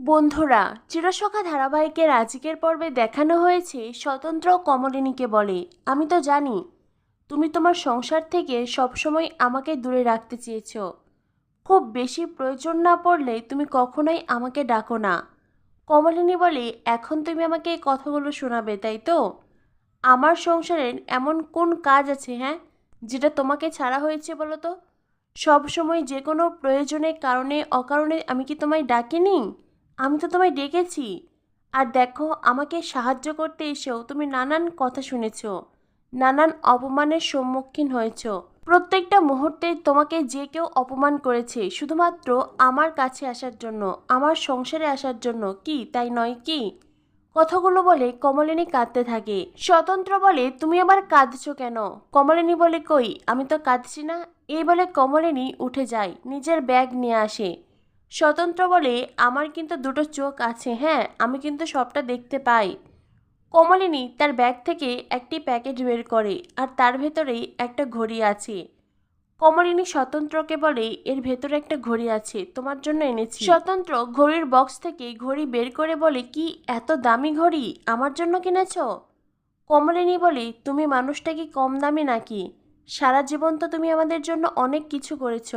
বন্ধুরা, চিরসখা ধারাবাহিকের আজকের পর্বে দেখানো হয়েছে স্বতন্ত্র কমলিনীকে বলে। আমি তো জানি, তুমি তোমার সংসার থেকে সবসময় আমাকে দূরে রাখতে চেয়েছো। খুব বেশি প্রয়োজন না পড়লে তুমি কখনোই আমাকে ডাকো না। কমলিনী বলে, এখন তুমি আমাকে এই কথাগুলো শোনাবে, তাই তো? আমার সংসারের এমন কোন কাজ আছে হ্যাঁ যেটা তোমাকে ছাড়া হয়েছে বলো তো? সবসময় যে কোনো প্রয়োজনের কারণে, অকারণে আমি কি তোমায় ডাকিনি? আমি তো তোমায় ডেকেছি। আর দেখো, আমাকে সাহায্য করতে এসেও তুমি নানান কথা শুনেছ, নানান অপমানের সম্মুখীন হয়েছ। প্রত্যেকটা মুহূর্তে তোমাকে যে কেউ অপমান করেছে, শুধুমাত্র আমার কাছে আসার জন্য, আমার সংসারে আসার জন্য কি, তাই নয় কি? কথাগুলো বলে কমলিনী কাঁদতে থাকে। স্বতন্ত্র বলে, তুমি আবার কাঁদছো কেন? কমলিনী বলে, কই, আমি তো কাঁদছি না। এই বলে কমলিনী উঠে যায়, নিজের ব্যাগ নিয়ে আসে। স্বতন্ত্র বলে আমার কিন্তু দুটো চোখ আছে হ্যাঁ আমি কিন্তু সবটা দেখতে পাই। কমলিনী তার ব্যাগ থেকে একটি প্যাকেট বের করে আর তার ভেতরেই একটা ঘড়ি আছে। কমলিনী স্বতন্ত্রকে বলে, এর ভেতরে একটা ঘড়ি আছে, তোমার জন্য এনেছি। স্বতন্ত্র ঘড়ির বক্স থেকে ঘড়ি বের করে বলে, কি, এত দামি ঘড়ি? আমার জন্য কিনেছ? কমলিনী বলে, তুমি মানুষটা কি কম দামি নাকি? সারা জীবন তো তুমি আমাদের জন্য অনেক কিছু করেছ।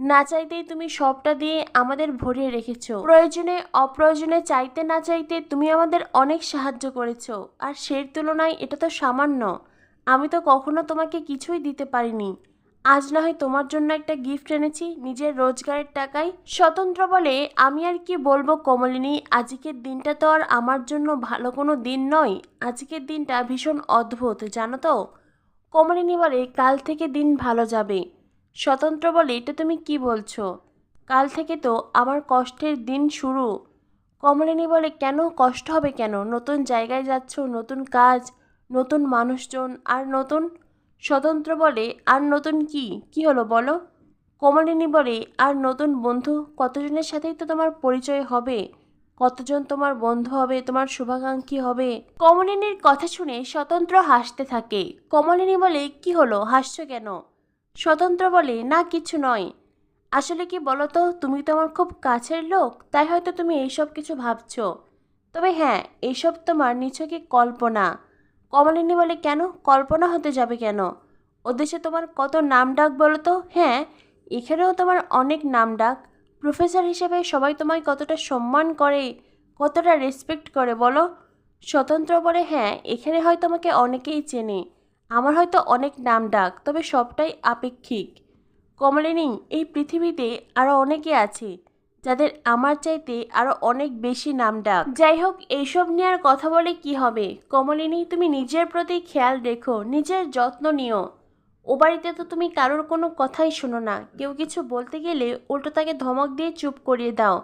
না চাইতেই তুমি সবটা দিয়ে আমাদের ভরিয়ে রেখেছো। প্রয়োজনে, অপ্রয়োজনে চাইতে না চাইতে তুমি আমাদের অনেক সাহায্য করেছ। আর সেই তুলনায় এটা তো সামান্য। আমি তো কখনো তোমাকে কিছুই দিতে পারিনি। আজ না হয় তোমার জন্য একটা গিফট এনেছি, নিজের রোজগারের টাকায়। স্বতন্ত্র বলে আমি আর কি বলব কমলিনী, আজকের দিনটা তো আর আমার জন্য ভালো কোনো দিন নয়। আজকের দিনটা ভীষণ অদ্ভুত, জানো তো? কমলিনী বলে, কাল থেকে দিন ভালো যাবে। স্বতন্ত্র বলে এটা তুমি কি বলছো? কাল থেকে তো আমার কষ্টের দিন শুরু। কমলিনী বলে, কেন? কষ্ট হবে কেন? নতুন জায়গায় যাচ্ছ, নতুন কাজ, নতুন মানুষজন, আর নতুন? স্বতন্ত্র বলে, আর নতুন কি? কি হলো বলো? কমলিনী বলে, আর নতুন বন্ধু কতজনের সাথেই তো তোমার পরিচয় হবে? কতজন তোমার বন্ধু হবে? তোমার শুভাকাঙ্ক্ষী হবে? কমলিনীর কথা শুনে স্বতন্ত্র হাসতে থাকে। কমলিনী বলে, কি হলো? হাসছো কেন? স্বতন্ত্র বলে? না, কিছু নয়। আসলে কি বলো তো তুমি তো আমার খুব কাছের লোক, তাই হয়তো তুমি এইসব কিছু ভাবছ। তবে হ্যাঁ এইসব তোমার নিছকে কল্পনা। কমলিনী বলে, কেন? কল্পনা হতে যাবে কেন? ওদেশে তোমার কত নাম ডাক বলো তো হ্যাঁ এখানেও তোমার অনেক নাম ডাক প্রফেসর হিসেবে সবাই তোমায় কতটা সম্মান করে, কতটা রেসপেক্ট করে, বলো? স্বতন্ত্র বলে হ্যাঁ এখানে হয়তো আমাকে অনেকেই চেনে। আমার হয়তো অনেক নাম ডাক, তবে সবটাই আপেক্ষিক। কমলিনী, এই পৃথিবীতে আরও অনেকে আছে, যাদের আমার চাইতে আরও অনেক বেশি নাম ডাক। যাই হোক, এইসব নিয়ে আর কথা বলে কি হবে? কমলিনী, তুমি নিজের প্রতি খেয়াল রেখো, নিজের যত্ন নিও। ও বাড়িতে তো তুমি কারোর কোনো কথাই শোনো না। কেউ কিছু বলতে গেলে উল্টো তাকে ধমক দিয়ে চুপ করিয়ে দাও।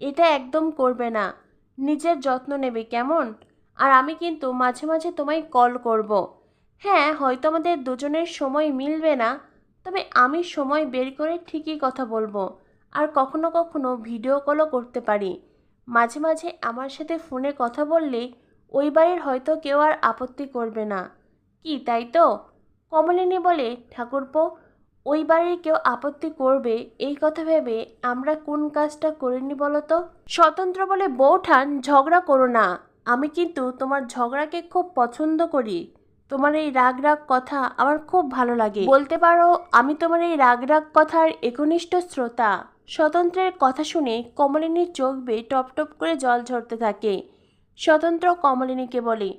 এটা একদম করবে না। নিজের যত্ন নেবে, কেমন? আর আমি কিন্তু মাঝে মাঝে তোমায় কল করব। হ্যাঁ হয়তো আমাদের দুজনের সময় মিলবে না। তবে আমি সময় বের করে ঠিকই কথা বলব। আর কখনো কখনো ভিডিও কলও করতে পারি। মাঝে মাঝে আমার সাথে ফোনে কথা বললে ওই বাড়ির হয়তো কেউ আর আপত্তি করবে না। কি, তাই তো? কমলিনী বলে, ঠাকুরপো, ওই বাড়ির কেউ আপত্তি করবে? এই কথা ভেবে আমরা কোন কাজটা করিনি বলো তো? স্বতন্ত্র বলে বৌঠান ঝগড়া করো না। আমি কিন্তু তোমার ঝগড়াকে খুব পছন্দ করি। তোমার এই রাগ রাগ কথা আমার খুব ভালো লাগে। বলতে পারো, আমি তোমার এই রাগ রাগ কথার একনিষ্ঠ শ্রোতা। স্বতন্ত্রের কথা শুনে কমলিনীর চোখ বেয়ে টপ টপ করে জল ঝরতে থাকে। স্বতন্ত্র কমলিনীকে বলে,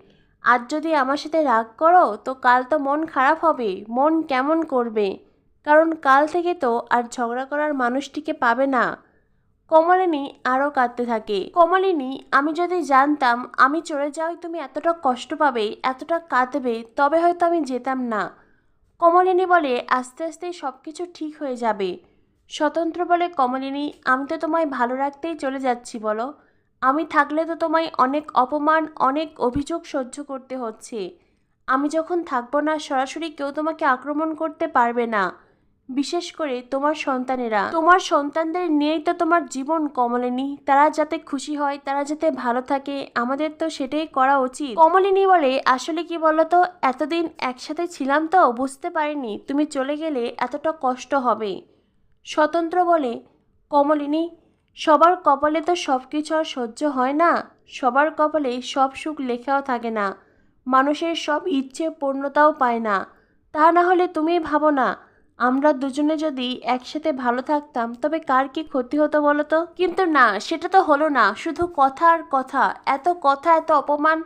আজ যদি আমার সাথে রাগ করো, তো কাল তো মন খারাপ হবে, মন কেমন করবে? কারণ কাল থেকে তো আর ঝগড়া করার মানুষটিকে পাবে না। কমলিনী আরও কাঁদতে থাকে। কমলিনী, আমি যদি জানতাম আমি চলে যাওয়াই তুমি এতটা কষ্ট পাবে, এতটা কাঁদবে, তবে হয়তো আমি যেতাম না। কমলিনী বলে, আস্তে আস্তে সব কিছু ঠিক হয়ে যাবে। স্বতন্ত্র বলে, কমলিনী, আমি তো তোমায় ভালো রাখতেই চলে যাচ্ছি, বলো। আমি থাকলে তো তোমায় অনেক অপমান, অনেক অভিযোগ সহ্য করতে হচ্ছে। আমি যখন থাকব না, সরাসরি কেউ তোমাকে আক্রমণ করতে পারবে না। বিশেষ করে তোমার সন্তানেরা। তোমার সন্তানদের নিয়েই তো তোমার জীবন কমলিনী। তারা যাতে খুশি হয়, তারা যাতে ভালো থাকে, আমাদের তো সেটাই করা উচিত। কমলিনী বলে, আসলে কি বলতো, এতদিন একসাথে ছিলাম তো, বুঝতে পারিনি, তুমি চলে গেলে এতটা কষ্ট হবে। স্বতন্ত্র বলে, কমলিনী, সবার কপালে তো সব কিছু আর সহ্য হয় না। সবার কপালে সব সুখ লেখাও থাকে না। মানুষের সব ইচ্ছে পূর্ণতাও পায় না। তা না হলে তুমি ভাবো না আমরা দুজনে যদি একসাথে ভালো থাকতাম, তবে কার কি ক্ষতি হতো বলো তো কিন্তু না, সেটা তো হলো না। শুধু কথা আর কথা। এত কথা, এত অপমান,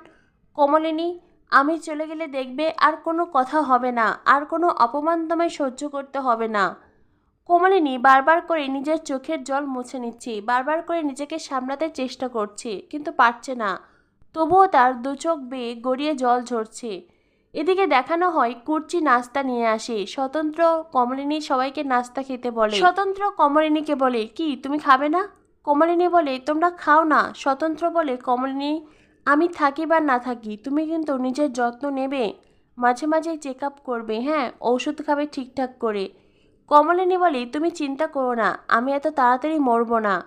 কমলিনী, আমি চলে গেলে দেখবে আর কোনো কথা হবে না। আর কোনো অপমান তোমায় সহ্য করতে হবে না। কোমলিনী, বারবার করে নিজের চোখের জল মুছে নিচ্ছি। বারবার করে নিজেকে সামলাতে চেষ্টা করছে, কিন্তু পারছে না। তবুও তার দু চোখ বেয়ে গড়িয়ে জল ঝরছে। এদিকে দেখানো হয় কুর্চি নাস্তা নিয়ে আসে। স্বতন্ত্র কমলিনী সবাইকে নাস্তা খেতে বলে। স্বতন্ত্র কমলিনীকে বলে, কি, তুমি খাবে না? কমলিনী বলে, তোমরা খাও না। স্বতন্ত্র বলে, কমলিনী, আমি থাকি বা না থাকি, তুমি কিন্তু নিজের যত্ন নেবে। মাঝে মাঝে চেক আপ করবে হ্যাঁ ওষুধ খাবে ঠিকঠাক করে। কমলিনী বলে, তুমি চিন্তা করো না, আমি এত তাড়াতাড়ি মরবো না।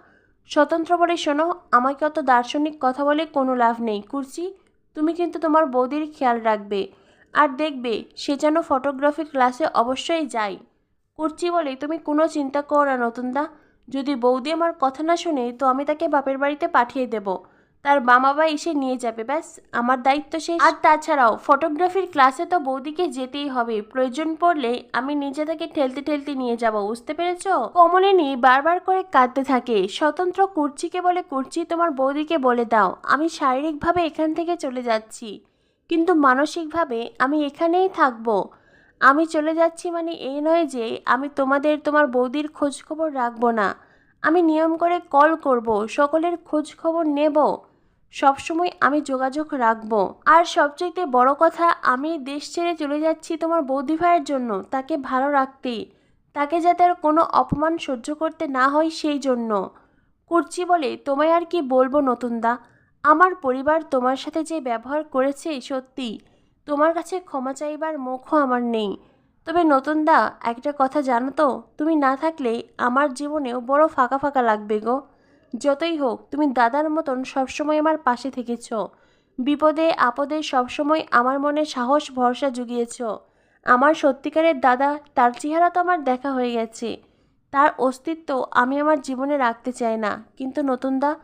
স্বতন্ত্র বলে, শোনো, আমাকে অত দার্শনিক কথা বলে কোনো লাভ নেই। কুর্চি, তুমি কিন্তু তোমার বৌদির খেয়াল রাখবে। আর দেখবে সে যেন ফটোগ্রাফি ক্লাসে অবশ্যই যায়। কুর্চি বলে তুমি কোনো চিন্তা করো না, নতুনদা। যদি বৌদি আমার কথা না শুনে, তো আমি তাকে বাপের বাড়িতে পাঠিয়ে দেব। তার বাবা এসে নিয়ে যাবে, ব্যাস। আমার দায়িত্ব শেষ। আর তাছাড়াও ফটোগ্রাফির ক্লাসে তো বৌদিকে যেতেই হবে। প্রয়োজন পড়লে আমি নিজে তাকে ঠেলতে ঠেলতে নিয়ে যাব, বুঝতে পেরেছ? কমলিনী বারবার করে কাঁদতে থাকে। স্বতন্ত্র কুর্চিকে বলে, কুর্চি তোমার বৌদিকে বলে দাও। আমি শারীরিকভাবে এখান থেকে চলে যাচ্ছি। কিন্তু মানসিকভাবে আমি এখানেই থাকব। আমি চলে যাচ্ছি মানে এই নয় যে আমি তোমাদের, তোমার বৌদির খোঁজখবর রাখব না। আমি নিয়ম করে কল করব, সকলের খোঁজ খবর নেব। সবসময় আমি যোগাযোগ রাখব। আর সবচেয়ে বড় কথা, আমি দেশ ছেড়ে চলে যাচ্ছি তোমার বৌদি ভাইয়ের জন্য, তাকে ভালো রাখতে তাকে যাতে আর কোনো অপমান সহ্য করতে না হয় সেই জন্য। কুর্চি বলে তোমায় আর কি বলব নতুনদা আমার পরিবার তোমার সাথে যে ব্যবহার করেছে সত্যি, তোমার কাছে ক্ষমা চাইবার মুখও আমার নেই। তবে নতুনদা, একটা কথা জানো তো, তুমি না থাকলে আমার জীবনেও বড় ফাঁকা ফাঁকা লাগবে গো। যতই হোক, তুমি দাদার মতন সবসময় আমার পাশে থেকেছ। বিপদে, আপদে সবসময় আমার মনে সাহস, ভরসা জুগিয়েছ। আমার সত্যিকারের দাদা, তার চেহারা তো আমার দেখা হয়ে গেছে। তার অস্তিত্ব আমি আমার জীবনে রাখতে চাই না। কিন্তু নতুনদা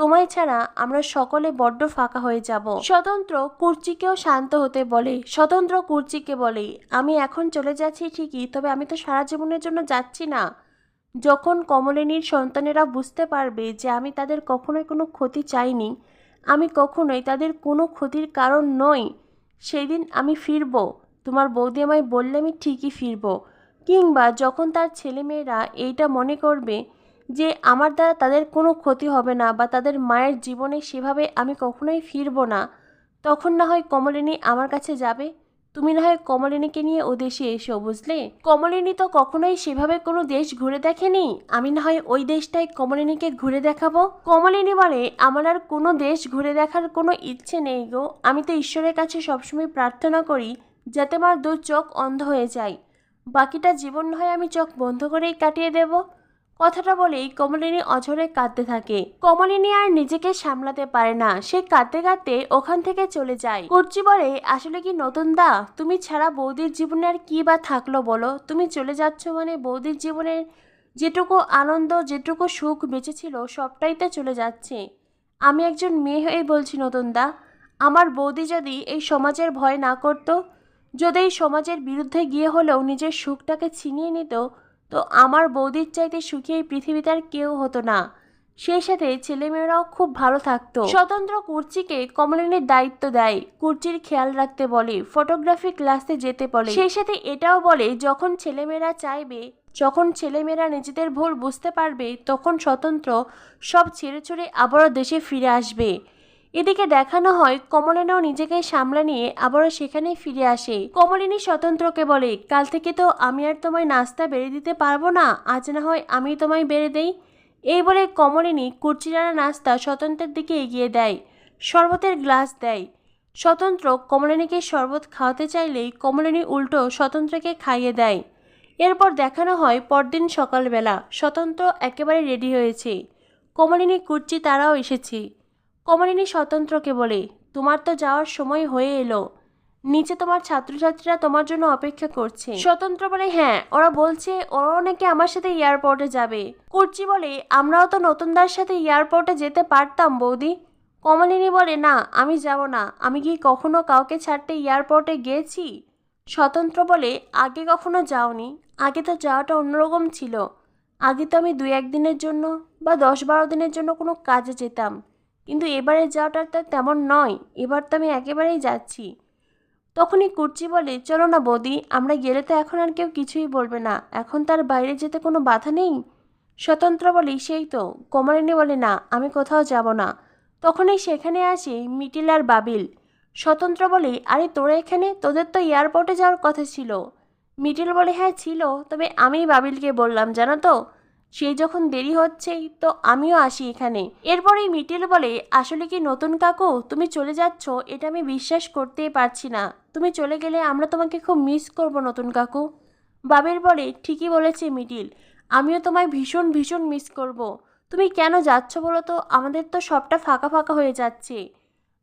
তোমায় ছাড়া আমরা সকলে বড্ড ফাঁকা হয়ে যাব। স্বতন্ত্র কুর্চিকেও শান্ত হতে বলে। স্বতন্ত্র কুর্চিকে বলে, আমি এখন চলে যাচ্ছি ঠিকই, তবে আমি তো সারা জীবনের জন্য যাচ্ছি না। যখন কমলিনীর সন্তানেরা বুঝতে পারবে যে আমি তাদের কখনোই কোনো ক্ষতি চাইনি, আমি কখনোই তাদের কোনো ক্ষতির কারণ নই সেই দিন আমি ফিরব। তোমার বৌদি আমায় বললে আমি ঠিকই ফিরব। কিংবা যখন তার ছেলেমেয়েরা এইটা মনে করবে যে আমার দ্বারা তাদের কোনো ক্ষতি হবে না বা তাদের মায়ের জীবনে সেভাবে আমি কখনোই ফিরব না। তখন না হয় কমলিনী আমার কাছে যাবে। তুমি না হয় কমলিনীকে নিয়ে ও দেশে এসো, বুঝলে? কমলিনী তো কখনোই সেভাবে কোনো দেশ ঘুরে দেখেনি। আমি না হয় ওই দেশটাই কমলিনীকে ঘুরে দেখাবো? কমলিনী বলে, আমার আর কোনো দেশ ঘুরে দেখার কোনো ইচ্ছে নেই গো। আমি তো ঈশ্বরের কাছে সবসময় প্রার্থনা করি, যাতে আমার দু চোখ অন্ধ হয়ে যায়। বাকিটা জীবন হয় আমি চোখ বন্ধ করেই কাটিয়ে দেবো। কথাটা বলেই কমলিনী অঝরে কাঁদতে থাকে। কমলিনী আর নিজেকে সামলাতে পারে না। সে কাঁদতে কাঁদতে ওখান থেকে চলে যায়। কুর্চি বলে, আসলে কি নতুন দা? তুমি ছাড়া বৌদির জীবনে আর কি বা থাকল বলো? তুমি চলে যাচ্ছ মানে বৌদির জীবনের যেটুকু আনন্দ, যেটুকু সুখ বেঁচে ছিল সবটাই তো চলে যাচ্ছে। আমি একজন মেয়ে হয়ে বলছি নতুন দা। আমার বৌদি যদি এই সমাজের ভয় না করতো, যদি এই সমাজের বিরুদ্ধে গিয়ে হলেও নিজের সুখটাকে ছিনিয়ে নিত তো আমার বৌদির চাইতে সুখী এই পৃথিবীতে আর কেউ হতো না। সেই সাথে ছেলেমেয়েরাও খুব ভালো থাকতো। স্বতন্ত্র কুর্চিকে কমলিনীর দায়িত্ব দেয়। কুর্চির খেয়াল রাখতে বলে, ফটোগ্রাফি ক্লাসে যেতে বলে। সেই সাথে এটাও বলে, যখন ছেলেমেয়েরা চাইবে, যখন ছেলেমেয়েরা নিজেদের ভুল বুঝতে পারবে, তখন স্বতন্ত্র সব ছেড়ে ছুড়ে আবারও দেশে ফিরে আসবে। এদিকে দেখানো হয় কমলিনীও নিজেকে সামলে নিয়ে আবারও সেখানে ফিরে আসে। কমলিনী স্বতন্ত্রকে বলে, কাল থেকে তো আমি আর তোমায় নাস্তা বেড়ে দিতে পারব না, আজ না হয় আমি তোমায় বেড়ে দেই। এই বলে কমলিনী কুর্চিরানা নাস্তা স্বতন্ত্রের দিকে এগিয়ে দেয়, শরবতের গ্লাস দেয়। স্বতন্ত্র কমলিনীকে শরবত খাওয়াতে চাইলেই কমলিনী উল্টো স্বতন্ত্রকে খাইয়ে দেয়। এরপর দেখানো হয় পরদিন সকালবেলা, স্বতন্ত্র একেবারে রেডি হয়েছে। কমলিনী কুর্চি তারাও এসেছে। কমলিনী স্বতন্ত্রকে বলে, তোমার তো যাওয়ার সময় হয়ে এলো। নিচে তোমার ছাত্রছাত্রীরা তোমার জন্য অপেক্ষা করছে। স্বতন্ত্র বলে হ্যাঁ ওরা বলছে, ওরা অনেকে আমার সাথে এয়ারপোর্টে যাবে। কুর্চি বলে, আমরাও তো নতুনদার সাথে এয়ারপোর্টে যেতে পারতাম, বৌদি। কমলিনী বলে, না, আমি যাব না। আমি কি কখনো কাউকে ছাড়তে এয়ারপোর্টে গিয়েছি স্বতন্ত্র বলে, আগে কখনো যাওনি। আগে তো যাওয়াটা অন্যরকম ছিল। আগে তো আমি দুই একদিনের জন্য বা দশ বারো দিনের জন্য কোনো কাজে যেতাম। কিন্তু এবারে যাওয়াটা তো তেমন নয়, এবার তো আমি একেবারেই যাচ্ছি। তখনই কুর্চি বলে, চলো না বৌদি, আমরা গেলে তো এখন আর কেউ কিছুই বলবে না, এখন তার বাইরে যেতে কোনো বাধা নেই? স্বতন্ত্র বলি, সেই তো। কোমরিনী বলে, না, আমি কোথাও যাব না। তখনই সেখানে আসে মিটিল আর বাবিল। স্বতন্ত্র বলে, আরে তোরা এখানে? তোদের তো এয়ারপোর্টে যাওয়ার কথা ছিল। মিটিল বলে হ্যাঁ ছিল, তবে আমি বাবিলকে বললাম, জানো তো? সেই যখন দেরি হচ্ছেই তো আমিও আসি এখানে। এরপরেই মিটিল বলে, আসলে কি নতুন কাকু? তুমি চলে যাচ্ছ? এটা আমি বিশ্বাস করতেই পারছি না। তুমি চলে গেলে আমরা তোমাকে খুব মিস করব, নতুন কাকু। বাবিল বলে, ঠিকই বলেছে মিটিল। আমিও তোমায় ভীষণ ভীষণ মিস করব। তুমি কেন যাচ্ছ বলো তো? আমাদের তো সবটা ফাঁকা ফাঁকা হয়ে যাচ্ছে।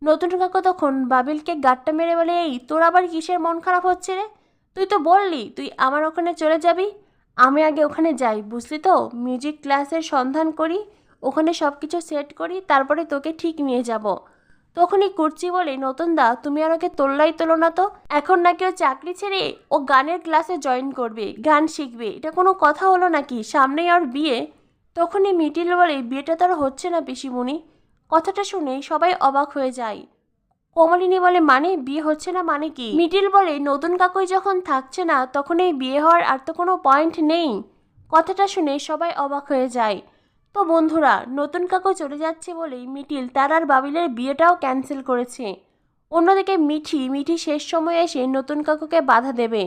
নতুন কাকু তখন বাবিলকে গাট্টা মেরে বলে, এই, তোর আবার কিসের মন খারাপ হচ্ছে রে? তুই তো বললি, তুই আমার ওখানে চলে যাবি? আমি আগে ওখানে যাই, বুঝলি তো? মিউজিক ক্লাসের সন্ধান করি, ওখানে সব কিছু সেট করি, তারপরে তোকে ঠিক নিয়ে যাব। তখনই কুর্চি বলে, নতুন দা, তুমি আর ওকে তোল্লাই তোলো না তো? এখন নাকি ও চাকরি ছেড়ে ও গানের ক্লাসে জয়েন করবে, গান শিখবে। এটা কোনো কথা হলো নাকি? সামনেই আর বিয়ে? তখনই মিটিল বলে, বিয়েটা তার হচ্ছে না, পিসিমণি। কথাটা শুনে সবাই অবাক হয়ে যায়। কমলিনী বলে মানে বিয়ে হচ্ছে না মানে কি? মিডিল বলে, নতুন কাকুই যখন থাকছে না, তখন এই বিয়ে হওয়ার আর তো কোনো পয়েন্ট নেই। কথাটা শুনে সবাই অবাক হয়ে যায়। তো বন্ধুরা, নতুন কাকু চলে যাচ্ছে বলেই মিটিল তার আর বাবিলের বিয়েটাও ক্যান্সেল করেছে। অন্যদিকে মিঠি মিঠি শেষ সময়ে এসে নতুন কাকুকে বাধা দেবে।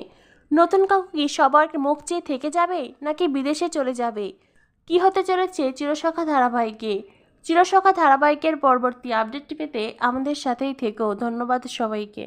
নতুন কাকু কি সবার মুখ চেয়ে থেকে যাবে নাকি বিদেশে চলে যাবে? কি হতে চলেছে চিরসখা ধারাবাহিকে? চিরসখা ধারাবাহিকের পরবর্তী আপডেটটি পেতে আমাদের সাথেই থেকেও ধন্যবাদ সবাইকে।